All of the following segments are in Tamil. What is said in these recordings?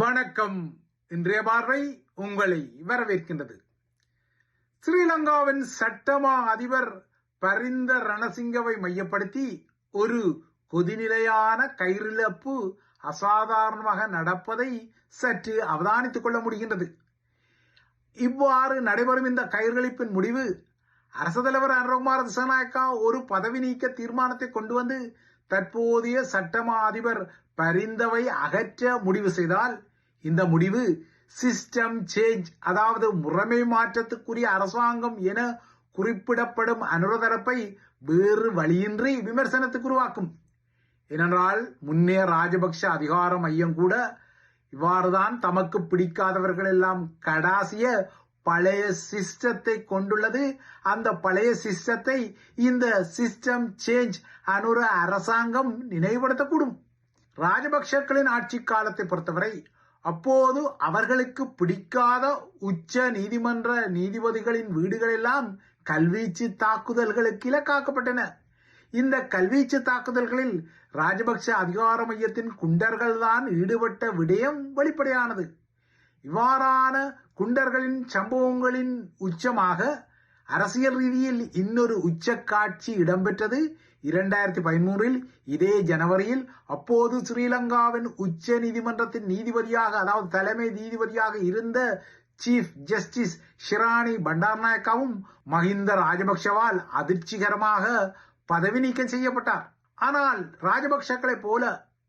வணக்கம். இன்றைய பார்வை உங்களை வரவேற்கின்றது. ஸ்ரீலங்காவின் சட்டமா அதிபர் பரிந்த ரணசிங்கவை மையப்படுத்தி ஒரு கொதிநிலையான கயிறிழப்பு அசாதாரணமாக நடப்பதை சற்று அவதானித்துக் கொள்ள முடிகின்றது. இவ்வாறு நடைபெறும் இந்த கயிர்களிப்பின் முடிவு அரசு தலைவர் அனுரகுமார் திசாநாயக்கா ஒரு பதவி நீக்க தீர்மானத்தை கொண்டு வந்து தற்போதைய சட்டமா அதிபர் பரிந்தவை அகற்ற முடிவு செய்தால் இந்த முடிவு சிஸ்டம் சேஞ்ச் அதாவது முறைமை மாற்றத்துக்குரிய அரசாங்கம் என குறிப்பிடப்படும் அனுரதரப்பை வேறு வழியின்றி விமர்சனத்துக்கு உருவாக்கும். ஏனென்றால் முன்னே ராஜபக்ஷ அதிகார மையம் கூட இவ்வாறுதான் தமக்கு பிடிக்காதவர்கள் எல்லாம் கடாசிய பழைய சிஸ்டத்தை கொண்டுள்ளது. அந்த பழைய சிஸ்டத்தை இந்த சிஸ்டம் சேஞ்ச் அனுர அரசாங்கம் நினைவுபடுத்தக்கூடும். ராஜபக்சக்களின் ஆட்சி காலத்தை பொறுத்தவரை அப்போது அவர்களுக்கு பிடிக்காத உச்ச நீதிமன்ற நீதிபதிகளின் வீடுகளெல்லாம் கல்வீச்சு தாக்குதல்களுக்கு இலக்காக்கப்பட்டன. இந்த கல்வீச்சு தாக்குதல்களில் ராஜபக்ஷ அதிகார மையத்தின் குண்டர்கள் தான் ஈடுபட்ட விடயம் வெளிப்படையானது. இவ்வாறான குண்டர்களின் சம்பவங்களின் உச்சமாக அரசியல் ரீதியில் இன்னொரு உச்ச காட்சி இடம்பெற்றது இரண்டாயிரத்தி பதிமூன்றில் இதே ஜனவரியில் அப்போது ஸ்ரீலங்காவின் உச்ச நீதிமன்றத்தின் நீதிபதியாக அதாவது தலைமை நீதிபதியாக இருந்த சீஃப் ஜஸ்டிஸ் ஷிராணி பண்டார்நாயக்காவும் மஹிந்த ராஜபக்ஷவால் அதிர்ச்சிகரமாக பதவி நீக்கம் செய்யப்பட்டார். ஆனால் ராஜபக்ஷக்களைப் போல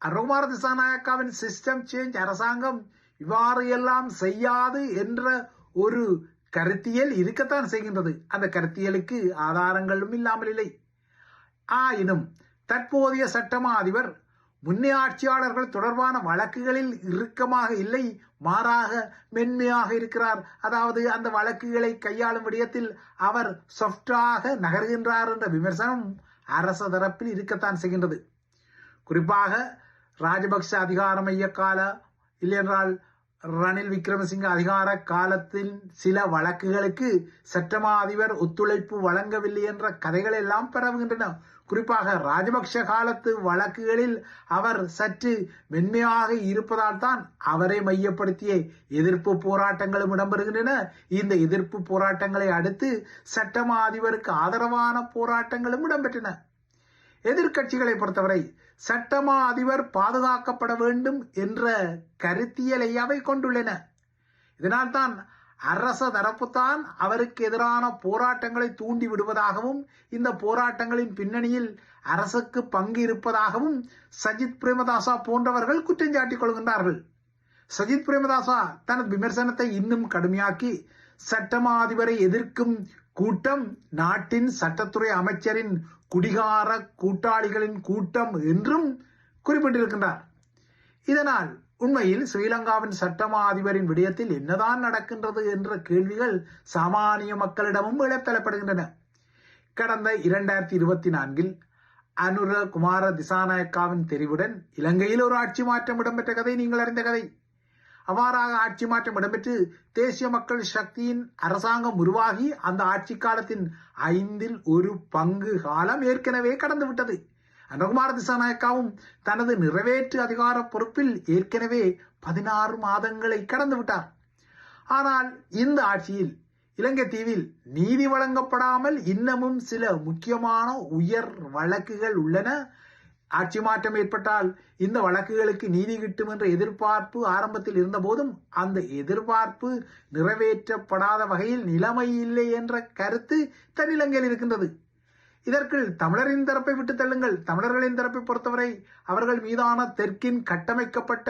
அருகுமார திசாநாயக்காவின் சிஸ்டம் சேஞ்ச் அரசாங்கம் இவ்வாறு எல்லாம் செய்யாது என்ற ஒரு கருத்தியல் இருக்கத்தான் செய்கின்றது. அந்த கருத்தியலுக்கு ஆதாரங்களும் இல்லாமல் இல்லை. ஆயினும் தற்போதைய சட்டமா அதிபர் முன்னே ஆட்சியாளர்கள் தொடர்பான வழக்குகளில் இறுக்கமாக இல்லை மாறாக மென்மையாக இருக்கிறார். அதாவது அந்த வழக்குகளை கையாளும் விடயத்தில் அவர் சாஃப்டாக நகர்கின்றார் என்ற விமர்சனம் அரச தரப்பில் இருக்கத்தான் செய்கின்றது. குறிப்பாக ராஜபக்ஷ அதிகாரம் மைய இல்லையென்றால் ரணில் விக்ரமசிங்க அதிகார காலத்தின் சில வழக்குகளுக்கு சட்டமா அதிபர் ஒத்துழைப்பு வழங்கவில்லை என்ற கதைகள் எல்லாம் பரவுகின்றன. குறிப்பாக ராஜபக்ஷ காலத்து வழக்குகளில் அவர் சற்று மென்மையாக இருப்பதால் தான் அவரை மையப்படுத்திய எதிர்ப்பு போராட்டங்களும் இடம்பெறுகின்றன. இந்த எதிர்ப்பு போராட்டங்களை அடுத்து சட்டமா அதிபருக்கு ஆதரவான போராட்டங்களும் இடம்பெற்றன. எதிர்கட்சிகளை பொறுத்தவரை சட்டமா அதிபர் பாதுகாக்கப்பட வேண்டும் என்ற கருத்தியலை அவை கொண்டுள்ளன. இதனால்தான் அரச தரப்புத்தான் அவருக்கு எதிரான போராட்டங்களை தூண்டி விடுவதாகவும் இந்த போராட்டங்களின் பின்னணியில் அரசுக்கு பங்கு இருப்பதாகவும் சஜித் பிரேமதாசா போன்றவர்கள் குற்றஞ்சாட்டிக் கொள்கின்றார்கள். சஜித் பிரேமதாசா தனது விமர்சனத்தை இன்னும் கடுமையாக்கி சட்டமா அதிபரை எதிர்க்கும் கூட்டம் நாட்டின் சட்டத்துறை அமைச்சரின் குடிகார கூட்டாளிகளின் கூட்டம் என்றும் குறிப்பிட்டிருக்கின்றார். இதனால் உண்மையில் ஸ்ரீலங்காவின் சட்டமா அதிபரின் விடயத்தில் என்னதான் நடக்கின்றது என்ற கேள்விகள் சாமானிய மக்களிடமும் எழத்தலப்படுகின்றன கடந்த இரண்டாயிரத்தி இருபத்தி நான்கில் அனுர குமார திசாநாயக்காவின் தெரிவுடன் இலங்கையில் ஒரு ஆட்சி மாற்றம் இடம்பெற்ற கதை நீங்கள் அறிந்த கதை. அவ்வாறாக ஆட்சி மாற்றம் இடம்பெற்று தேசிய மக்கள் சக்தியின் அரசாங்கம் உருவாகி அந்த ஆட்சி காலத்தின் ஐந்தில் ஒரு பங்கு காலம் ஏற்கனவே கடந்து விட்டது அனுகுமார திசாநாயக்காவும் தனது நிறைவேற்று அதிகார பொறுப்பில் ஏற்கனவே பதினாறு மாதங்களை கடந்து விட்டார் ஆனால் இந்த ஆட்சியில் இலங்கை தீவில் நீதி வழங்கப்படாமல் இன்னமும் சில முக்கியமான உயர் வழக்குகள் உள்ளன. ஆட்சி மாற்றம் ஏற்பட்டால் இந்த வழக்குகளுக்கு நீதி கிட்டும் என்ற எதிர்பார்ப்பு ஆரம்பத்தில் இருந்தபோதும் அந்த எதிர்பார்ப்பு நிறைவேற்றப்படாத வகையில் நிலைமை இல்லை என்ற கருத்து தன்னிலங்கையில் இருக்கின்றது. இதற்குள் தமிழரின் தரப்பை விட்டு தள்ளுங்கள். தமிழர்களின் தரப்பை பொறுத்தவரை அவர்கள் மீதான தெற்கின் கட்டமைக்கப்பட்ட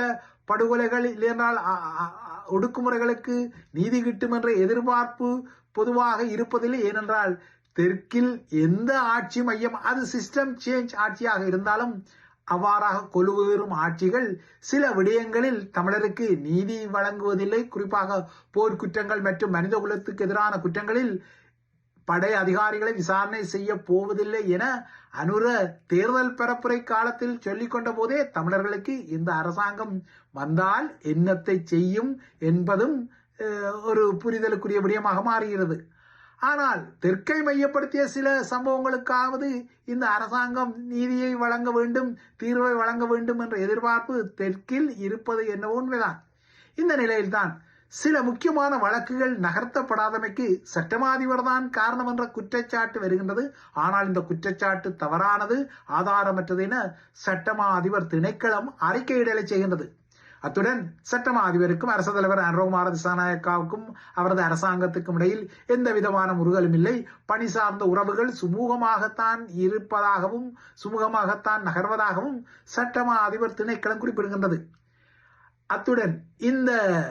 படுகொலைகள் இல்லையென்றால் ஒடுக்குமுறைகளுக்கு நீதி கிட்டும் என்ற எதிர்பார்ப்பு பொதுவாக இருப்பதில்லை. ஏனென்றால் தெற்கில் எந்த ஆட்சி மையம் அது சிஸ்டம் சேஞ்ச் ஆட்சியாக இருந்தாலும் அவ்வாறாக கொலுவேறும் ஆட்சிகள் சில விடயங்களில் தமிழருக்கு நீதி வழங்குவதில்லை. குறிப்பாக போர்க்குற்றங்கள் மற்றும் மனித குலத்துக்கு எதிரான குற்றங்களில் படை அதிகாரிகளை விசாரணை செய்ய போவதில்லை என அனுர தேர்தல் பரப்புரை காலத்தில் சொல்லிக்கொண்ட போதே தமிழர்களுக்கு இந்த அரசாங்கம் வந்தால் என்னத்தை செய்யும் என்பதும் ஒரு புரிதலுக்குரிய விடயமாக மாறுகிறது. ஆனால் தெற்கை மையப்படுத்திய சில சம்பவங்களுக்காவது இந்த அரசாங்கம் நீதியை வழங்க வேண்டும் தீர்வை வழங்க வேண்டும் என்ற எதிர்பார்ப்பு தெற்கில் இருப்பது என்னவோ உண்மைதான். இந்த நிலையில்தான் சில முக்கியமான வழக்குகள் நகர்த்தப்படாதமைக்கு சட்டமாதிபர் தான் காரணம் என்ற குற்றச்சாட்டு வருகின்றது. ஆனால் இந்த குற்றச்சாட்டு தவறானது ஆதாரமற்றது என சட்டமா அதிபர் திணைக்களம் அறிக்கையிடலை செய்கின்றது. அத்துடன் சட்டமா அதிபருக்கும் அரசு தலைவர் அனுரகுமார திசாநாயக்காவுக்கும் அவரது அரசாங்கத்துக்கும் இடையில் எந்த விதமான முருகலும் இல்லை. பணி சார்ந்த உறவுகள் சுமூகமாகத்தான் இருப்பதாகவும் சுமூகமாகத்தான் நகர்வதாகவும் சட்டமா அதிபர் திணைக்களம் குறிப்பிடுகின்றது. அத்துடன் இந்த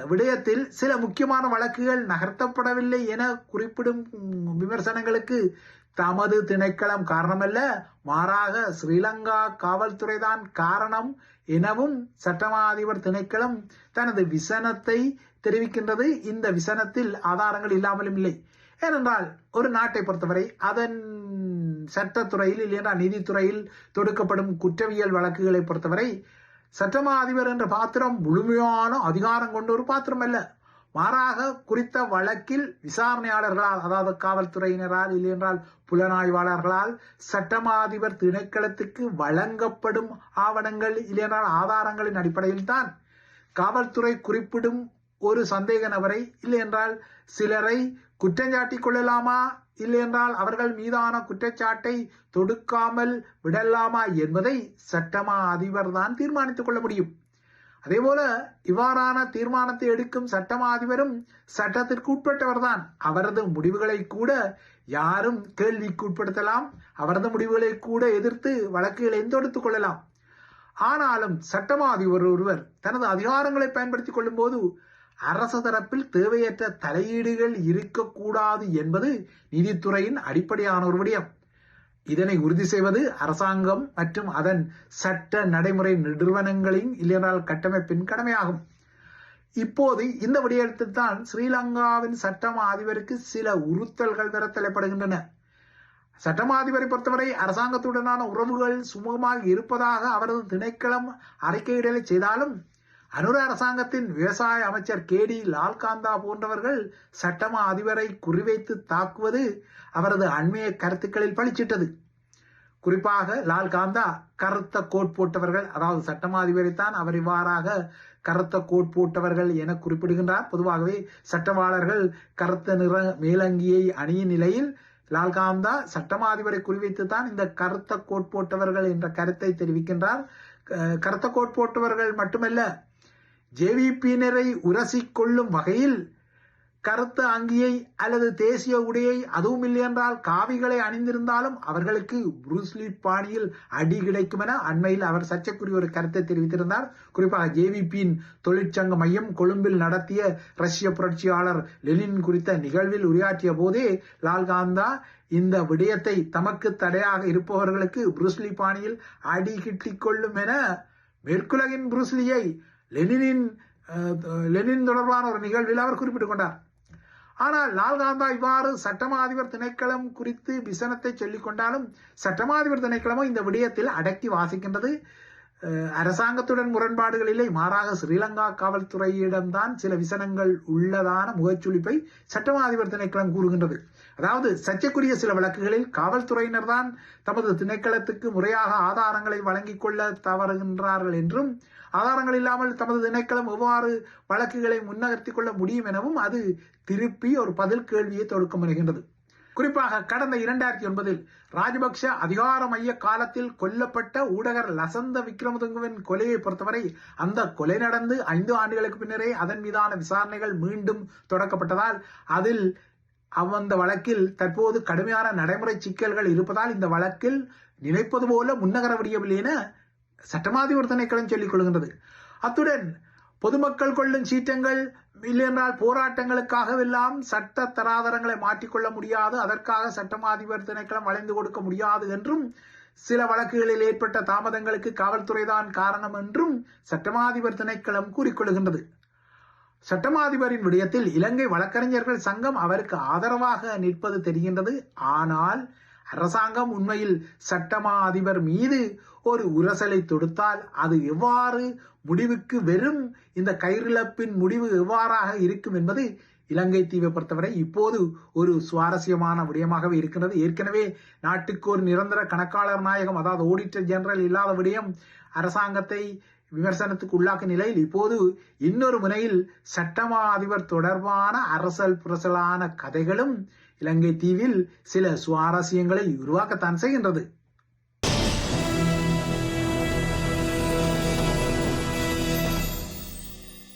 விடயத்தில் சில முக்கியமான வழக்குகள் நகர்த்தப்படவில்லை என குறிப்பிடும் விமர்சனங்களுக்கு தமது திணைக்களம் காரணமல்ல. மாறாக ஸ்ரீலங்கா காவல்துறைதான் காரணம். எனவும் சட்டமா அதிபர் திணைக்களம் தனது விசனத்தை தெரிவிக்கின்றது. இந்த விசனத்தில் ஆதாரங்கள் இல்லாமலும் இல்லை. ஏனென்றால் ஒரு நாட்டை பொறுத்தவரை அதன் சட்டத்துறையில் இல்லையென்றால் நீதித்துறையில் தொடுக்கப்படும் குற்றவியல் வழக்குகளை பொறுத்தவரை சட்டமா அதிபர் என்ற பாத்திரம் முழுமையான அதிகாரம் கொண்ட ஒரு பாத்திரம் அல்ல மாறாக குறித்த வழக்கில் விசாரணையாளர்களால் அதாவது காவல்துறையினரால் இல்லையென்றால் புலனாய்வாளர்களால் சட்டமா அதிபர் திணைக்களத்துக்கு வழங்கப்படும் ஆவணங்கள் இல்லையென்றால் ஆதாரங்களின் அடிப்படையில் தான் காவல்துறை குறிப்பிடும் ஒரு சந்தேக நபரை இல்லையென்றால் சிலரை குற்றஞ்சாட்டி கொள்ளலாமா இல்லையென்றால் அவர்கள் மீதான குற்றச்சாட்டை தொடுக்காமல் விடலாமா என்பதை சட்டமா அதிபர் தான் தீர்மானித்துக் கொள்ள முடியும். அதேபோல இவ்வாறான தீர்மானத்தை எடுக்கும் சட்டமா அதிபரும் சட்டத்திற்கு உட்பட்டவர்தான். அவரது முடிவுகளை கூட யாரும் கேள்விக்கு உட்படுத்தலாம். அவரது முடிவுகளை கூட எதிர்த்து வழக்குகளை தொடுத்துக் கொள்ளலாம். ஆனாலும் சட்டமா அதிபர் ஒருவர் தனது அதிகாரங்களை பயன்படுத்திக் கொள்ளும் போது அரசு தரப்பில் தேவையற்ற தலையீடுகள் இருக்கக்கூடாது என்பது நீதித்துறையின் அடிப்படையான ஒரு விடயம். இதனை உறுதி செய்வது அரசாங்கம் மற்றும் அதன் சட்ட நடைமுறை நிறுவனங்களின் இல்லையென்றால் கட்டமைப்பின் கடமையாகும். இப்போது இந்த விடயத்தில் தான் ஸ்ரீலங்காவின் சட்டமா அதிபருக்கு சில உறுத்தல்கள் பெற தலைப்படுகின்றன சட்டமா அதிபரை பொறுத்தவரை அரசாங்கத்துடனான உறவுகள் சுமூகமாக இருப்பதாக அவரது திணைக்களம் அறிக்கையிடலை செய்தாலும் அனுர அரசாங்கத்தின் விவசாய அமைச்சர் கே டி லால்காந்தா போன்றவர்கள் சட்டமா அதிபரை குறிவைத்து தாக்குவது அவரது அண்மைய கருத்துக்களில் பளிச்சிட்டது குறிப்பாக லால்காந்தா கருத்த கோட் போட்டவர்கள் அதாவது சட்டமா அதிபரைத்தான் அவர் இவ்வாறாக கருத்த கோட் போட்டவர்கள் என குறிப்பிடுகின்றார். பொதுவாகவே சட்டவாளர்கள் கருத்த நிற மேலங்கியை அணியின் நிலையில் லால்காந்தா சட்டமாதிபரை குறிவைத்து தான் இந்த கருத்த கோட் போட்டவர்கள் என்ற கருத்தை தெரிவிக்கின்றார். கருத்த கோட் போட்டவர்கள் மட்டுமல்ல ஜேவிபியினரை உரசிக்கொள்ளும் வகையில் கருத்த அங்கியை அல்லது தேசிய உடையை அதுவும் இல்லை என்றால் காவிகளை அணிந்திருந்தாலும் அவர்களுக்கு புரூஸ்லி பாணியில் அடி கிடைக்கும் என அண்மையில் அவர் சர்ச்சைக்குரிய ஒரு கருத்தை தெரிவித்திருந்தார். குறிப்பாக ஜேவிபியின் தொழிற்சங்க மையம் கொழும்பில் நடத்திய ரஷ்ய புரட்சியாளர் லெனின் குறித்த நிகழ்வில் உரையாற்றிய போதே லால்காந்தா இந்த விடயத்தை தமக்கு தடையாக இருப்பவர்களுக்கு புரூஸ்லி பாணியில் அடி கிட்டிக்கொள்ளும் என மேற்குலகின் புரூஸ்லியை லெனினின் லெனின் தொடர்பான ஒரு நிகழ்வில் அவர் குறிப்பிட்டுக் கொண்டார் ஆனால் லால்காந்தா இவ்வாறு சட்டமா அதிபர் திணைக்களம் குறித்து விசனத்தை சொல்லிக் கொண்டாலும் சட்டமாதிபர் திணைக்களமும் இந்த விடயத்தில் அடக்கி வாசிக்கின்றது. அரசாங்கத்துடன் முரண்பாடுகள் இல்லை மாறாக ஸ்ரீலங்கா காவல்துறையிடம்தான் சில விசனங்கள் உள்ளதான முகச்சுளிப்பை சட்டமாதிபர் திணைக்களம் கூறுகின்றது. அதாவது சர்ச்சைக்குரிய சில வழக்குகளில் காவல்துறையினர் தான் தமது திணைக்களத்துக்கு முறையாக ஆதாரங்களை வழங்கிக் கொள்ள தவறுகின்றார்கள் என்றும் ஆதாரங்கள் இல்லாமல் தமது திணைக்களம் எவ்வாறு வழக்குகளை முன்னகர்த்தி கொள்ள முடியும் எனவும் அது திருப்பி ஒரு பதில் கேள்வியை தொடுக்க முனைகின்றது குறிப்பாக கடந்த இரண்டாயிரத்தி ஒன்பதில் ராஜபக்ஷ அதிகார மைய காலத்தில் கொல்லப்பட்ட ஊடகர் லசந்த விக்ரமதுங்குவின் கொலையை பொறுத்தவரை அந்த கொலை நடந்து ஐந்து ஆண்டுகளுக்கு பின்னரே அதன் மீதான விசாரணைகள் மீண்டும் தொடக்கப்பட்டதால் அதில் அந்த வழக்கில் தற்போது கடுமையான நடைமுறை சிக்கல்கள் இருப்பதால் இந்த வழக்கில் நினைப்பது போல முன்னகர முடியவில்லை என சட்டமாதிபர் திணைக்களம் சொல்லிக் கொள்கின்றது அத்துடன் பொதுமக்கள் கொள்ளும் சீற்றங்கள் இல்லையென்றால் போராட்டங்களுக்காகவெல்லாம் சட்ட தராதரங்களை மாற்றிக்கொள்ள முடியாது அதற்காக சட்டமாதிபர் திணைக்களம் வளைந்து கொடுக்க முடியாது என்றும் சில வழக்குகளில் ஏற்பட்ட தாமதங்களுக்கு காவல்துறைதான் காரணம் என்றும் சட்டமாதிபர் திணைக்களம் கூறிக்கொள்கின்றது. சட்டமாதிபரின் விடயத்தில் இலங்கை வழக்கறிஞர்கள் சங்கம் அவருக்கு ஆதரவாக நிற்பது தெரிகின்றது. ஆனால் அரசாங்கம் உண்மையில் சட்டமா அதிபர் மீது ஒரு உரசலை தொடுத்தால் அது எவ்வாறு முடிவுக்கு வெறும் இந்த கயிறிழப்பின் முடிவு எவ்வாறாக இருக்கும் என்பது இலங்கை தீவை பொறுத்தவரை இப்போது ஒரு சுவாரஸ்யமான விடயமாகவே இருக்கின்றது. ஏற்கனவே நாட்டுக்கு ஒரு நிரந்தர கணக்காளர் நாயகம் அதாவது ஆடிட்டர் ஜெனரல் இல்லாத விடயம் அரசாங்கத்தை விமர்சனத்துக்கு உள்ளாக்கும் நிலையில் இப்போது இன்னொரு முனையில் சட்டமா அதிபர் தொடர்பான அரசல் புரசலான கதைகளும் இலங்கை தீவில் சில சுவாரஸ்யங்களை உருவாக்கத்தான் செய்கின்றது.